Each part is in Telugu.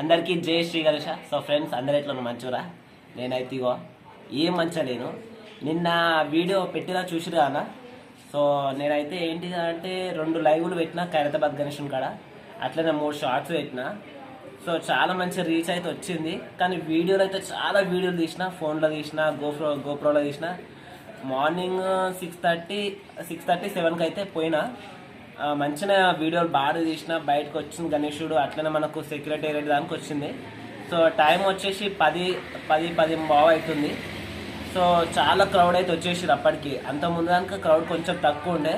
అందరికీ జై శ్రీ గణేష సో ఫ్రెండ్స్ అందరు ఎట్లా మంచిరా? నేనైతే ఇగో ఏం మంచిగా లేను నిన్న వీడియో పెట్టినా చూసిరా అన్న? సో నేనైతే ఏంటి అంటే రెండు లైవ్లు పెట్టిన ఖైరతాబాద్ గణేషన్ కాడ. అట్లనే మూడు షార్ట్స్ పెట్టిన. సో చాలా మంచి రీచ్ అయితే వచ్చింది. కానీ వీడియోలు అయితే చాలా వీడియోలు తీసిన ఫోన్లో తీసిన గోప్రో గోప్రోలో తీసిన. Morning six thirty six thirty సెవెన్కి అయితే పోయినా. ఆ, మంచిగా వీడియోలు బాగా తీసిన బయటకు వచ్చింది గణేశుడు అట్లనే మనకు సెక్రటేరియట్ దానికి వచ్చింది. సో టైం వచ్చేసి పది పది పది బాగా అవుతుంది. సో చాలా క్రౌడ్ అయితే వచ్చేసారు అప్పటికి. అంత ముందు దానికి క్రౌడ్ కొంచెం తక్కువ ఉండే.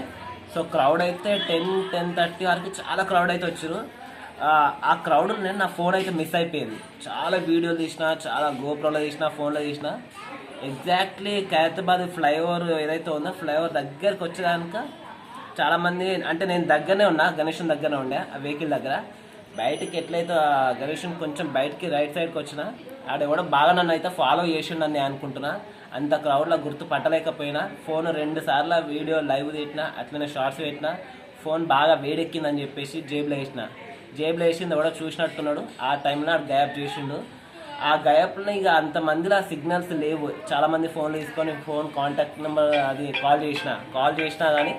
సో క్రౌడ్ అయితే టెన్ టెన్ థర్టీ వరకు చాలా క్రౌడ్ అయితే వచ్చారు ఆ క్రౌడ్ నేను నా ఫోన్ అయితే మిస్ అయిపోయింది. చాలా వీడియోలు తీసిన చాలా గోప్రోలో తీసిన ఫోన్లో తీసిన. ఎగ్జాక్ట్లీ ఖైరతాబాద్ ఫ్లైఓవర్ ఏదైతే ఉందో ఫ్లైఓవర్ దగ్గరకు వచ్చేదానిక చాలామంది అంటే నేను దగ్గరనే ఉన్నా గణేషన్ దగ్గరనే ఉండే ఆ వెహికల్ దగ్గర. బయటికి ఎట్లయితే ఆ గణేషన్ కొంచెం బయటికి రైట్ సైడ్కి వచ్చిన ఆడ కూడా బాగా నన్ను అయితే ఫాలో చేసిండని నేను అనుకుంటున్నా. అంత క్రౌడ్లో గుర్తు పట్టలేకపోయినా ఫోన్ రెండు సార్లు వీడియో లైవ్ తిట్టిన అట్లనే షార్ట్స్ పెట్టిన ఫోన్ బాగా వేడెక్కిందని చెప్పేసి జేబులో వేసిన. జేబులో వేసింది కూడా చూసినట్టున్నాడు. ఆ టైంలో ఆడు గయాప్ చేసిండు. ఆ గయాప్లో ఇక అంతమందిలో ఆ సిగ్నల్స్ లేవు. చాలామంది ఫోన్లు తీసుకొని ఫోన్ కాంటాక్ట్ నెంబర్ అది కాల్ చేసిన. కాల్ చేసినా కానీ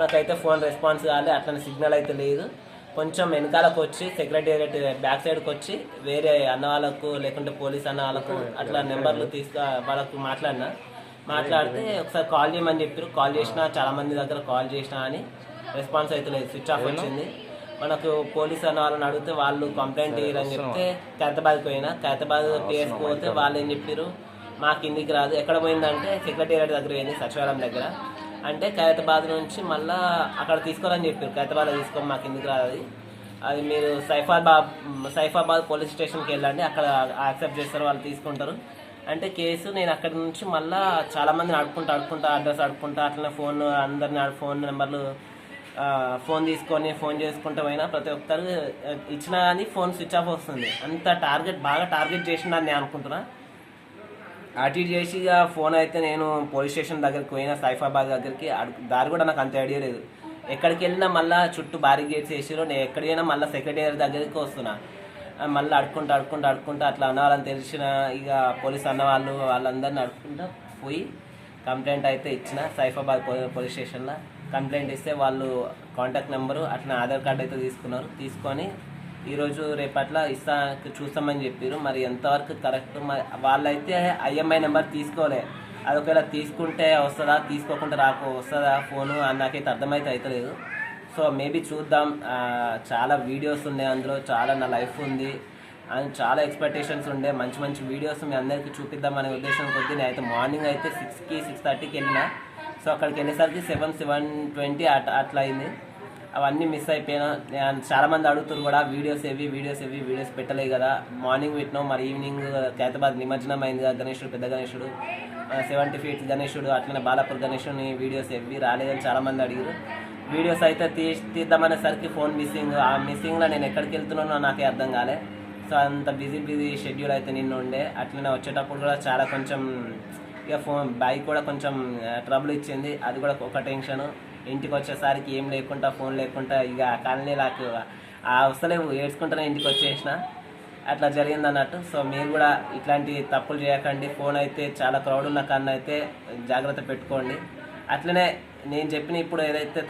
మనకైతే ఫోన్ రెస్పాన్స్ కాలే అట్లనే సిగ్నల్ అయితే లేదు. కొంచెం వెనకాలకు వచ్చి సెక్రటేరియట్ బ్యాక్ సైడ్కి వచ్చి వేరే అన్న వాళ్ళకు లేకుంటే పోలీస్ అన్న వాళ్ళకు అట్లా నెంబర్లు తీసుకు వాళ్ళకు మాట్లాడినా. మాట్లాడితే ఒకసారి కాల్ చేయమని చెప్పారు కాల్ చేసినా చాలా మంది దగ్గర కాల్ చేసినా అని రెస్పాన్స్ అయితే లేదు. స్విచ్ ఆఫ్ వచ్చింది. మనకు పోలీస్ అన్న వాళ్ళని అడిగితే వాళ్ళు కంప్లైంట్ ఇయ్యారని చెప్తే ఖైరతాబాద్కి పోయినా. ఖైరతాబాద్ పిఎస్కి పోతే వాళ్ళు ఏం చెప్పారు మా కిందికి రాదు. ఎక్కడ పోయిందంటే సెక్రటేరియట్ దగ్గర పోయింది సచివాలయం దగ్గర. అంటే ఖైరతాబాద్ నుంచి మళ్ళా అక్కడ తీసుకోవాలని చెప్పారు. ఖైరతాబాద్లో తీసుకో మాకు ఎందుకు రాదు అది. అది మీరు సైఫాబాద్ సైఫాబాద్ పోలీస్ స్టేషన్కి వెళ్ళండి అక్కడ యాక్సెప్ట్ చేస్తారు వాళ్ళు తీసుకుంటారు. అంటే కేసు నేను అక్కడి నుంచి మళ్ళా చాలామందిని నడుపుకుంటా అడుక్కుంటా అడుక్కుంటా అడ్రస్ అడుక్కుంటా అట్లనే ఫోన్ అందరిని ఫోన్ నెంబర్లు ఫోన్ తీసుకొని ఫోన్ చేసుకుంటూ పోయినా ప్రతి ఒక్కరు ఇచ్చినా కానీ ఫోన్ స్విచ్ ఆఫ్ వస్తుంది. అంత టార్గెట్ బాగా టార్గెట్ చేసిందని నేను అనుకుంటున్నాను అటు ఇటు చేసి ఇక ఫోన్ అయితే నేను పోలీస్ స్టేషన్ దగ్గరికి పోయినా సైఫాబాద్ దగ్గరికి. దారి కూడా నాకు అంత ఐడియా లేదు. ఎక్కడికి వెళ్ళినా మళ్ళీ చుట్టూ భారీ గేట్స్ నేను ఎక్కడికి మళ్ళీ సెక్రటరీ దగ్గరికి వస్తున్నా. మళ్ళీ అడుక్కుంటూ అడుక్కుంటూ అడుక్కుంటూ అట్లా అన్నవాళ్ళని తెలిసిన ఇక పోలీస్ అన్నవాళ్ళు వాళ్ళందరిని అడుక్కుంటూ పోయి కంప్లైంట్ అయితే ఇచ్చిన సైఫాబాద్ పోలీస్ స్టేషన్లో కంప్లైంట్ ఇస్తే వాళ్ళు కాంటాక్ట్ నెంబరు అట్లా ఆధార్ కార్డు అయితే తీసుకున్నారు. తీసుకొని ఈరోజు రేపట్ల ఇస్తా చూస్తామని చెప్పారు మరి ఎంతవరకు కరెక్ట్? మరి వాళ్ళైతే ఐఎంఐ నెంబర్ తీసుకోలే. అది ఒకవేళ తీసుకుంటే వస్తుందా? తీసుకోకుండా రాకో వస్తుందా ఫోను? అని నాకైతే అర్థమైతే అవుతలేదు సో మేబీ చూద్దాం. చాలా వీడియోస్ ఉన్నాయి అందులో చాలా నా లైఫ్ ఉంది. అండ్ చాలా ఎక్స్పెక్టేషన్స్ ఉండే. మంచి మంచి వీడియోస్ మీ అందరికీ చూపిద్దామనే ఉద్దేశం కొద్దీ నేను అయితే మార్నింగ్ అయితే సిక్స్కి సిక్స్ థర్టీకి వెళ్ళిన. సో అక్కడికి వెళ్ళేసరికి సెవెన్ సెవెన్ ట్వంటీ అట్లా అయింది. అవన్నీ మిస్ అయిపోయినా. చాలామంది అడుగుతున్నారు కూడా వీడియోస్ ఏవి వీడియోస్ ఏవి వీడియోస్ పెట్టలేదు కదా. మార్నింగ్ పెట్టినాం మరి ఈవినింగ్ ఖైతాబాద్ నిమజ్జనం అయింది కదా గణేశుడు పెద్ద గణేశుడు సెవెంటీ ఫీట్ గణేశుడు అట్లనే బాలాపూర్ గణేశుని వీడియోస్ ఏవి రాలేదని చాలామంది అడిగారు వీడియోస్ అయితే తీ తీద్దామనేసరికి ఫోన్ మిస్సింగ్. ఆ మిస్సింగ్లో నేను ఎక్కడికి వెళ్తున్నానో నాకే అర్థం కాలే. సో అంత బిజీ బిజీ షెడ్యూల్ అయితే నిన్న ఉండే. అట్లనే వచ్చేటప్పుడు కూడా చాలా కొంచెం ఇక ఫోన్ బైక్ కూడా కొంచెం ట్రబుల్ ఇచ్చింది. అది కూడా ఒక టెన్షన్. ఇంటికి వచ్చేసరికి ఏం లేకుండా ఫోన్ లేకుండా ఇక కానీ నాకు ఆ వస్తలేవు ఏడ్చుకుంటూనే ఇంటికి వచ్చేసిన అట్లా జరిగింది అన్నట్టు సో మీరు కూడా ఇట్లాంటి తప్పులు చేయకండి. ఫోన్ అయితే చాలా క్రౌడ్ ఉన్న కన్నా అయితే జాగ్రత్త పెట్టుకోండి. అట్లనే నేను చెప్పిన ఇప్పుడు ఏదైతే